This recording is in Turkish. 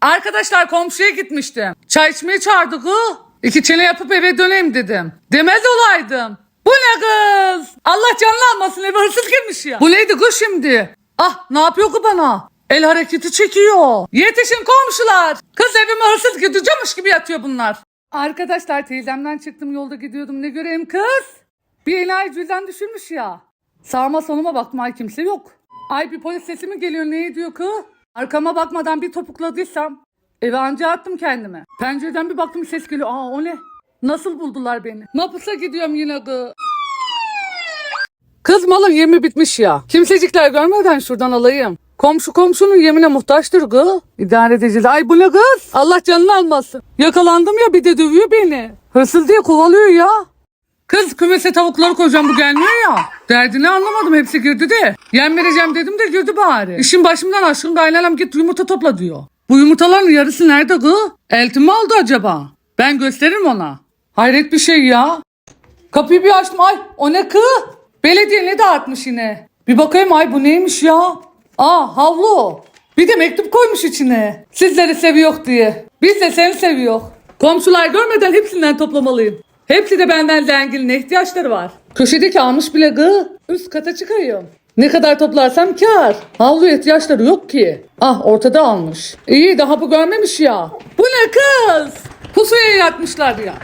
Arkadaşlar komşuya gitmiştim. Çay içmeye çağırdı kız. İki çene yapıp eve döneyim dedim. Demez olaydım. Bu ne kız? Allah canını almasın eve hırsız girmiş ya. Bu neydi kız şimdi? Ah ne yapıyor ki bana? El hareketi çekiyor. Yetişin komşular. Kız evime hırsız gideceğimiş gibi yatıyor bunlar. Arkadaşlar teyzemden çıktım yolda gidiyordum ne göreyim kız? Bir enayi cüzdan düşürmüş ya. Sağıma soluma baktım ay kimse yok. Ay bir polis sesi mi geliyor ne diyor kız? Arkama bakmadan bir topukladıysam eve anca attım kendime. Pencereden bir baktım ses geliyor. Aa o ne? Nasıl buldular beni? Mapusa gidiyorum yine kız. Kız malın yemi bitmiş ya. Kimsecikler görmeden şuradan alayım. Komşu komşunun yemine muhtaçtır kız. İdare edeceğiz. Ay bu ne kız? Allah canını almasın. Yakalandım ya bir de dövüyor beni. Hırsız diye kovalıyor ya. Kız kümese tavukları koyacağım bu gelmiyor ya. Derdini anlamadım hepsi girdi de. Yem vereceğim dedim de girdi bari. İşin başımdan aşkın kaynanam git yumurta topla diyor. Bu yumurtaların yarısı nerede kız? Eltim mi aldı acaba? Ben gösteririm ona. Hayret bir şey ya. Kapıyı bir açtım ay o ne kız? Belediye ne dağıtmış yine? Bir bakayım ay bu neymiş ya? Aa havlu. Bir de mektup koymuş içine. Sizleri seviyor diye. Biz de seni seviyor. Komşular görmeden hepsinden toplamalıyım. Hepsi de benden zenginliğe ihtiyaçları var. Köşedeki almış bile gı. Üst kata çıkayım. Ne kadar toplarsam kar. Havluya ihtiyaçları yok ki. Ah ortada almış. İyi daha bu görmemiş ya. Bu ne kız? Pusuya yatmışlar ya.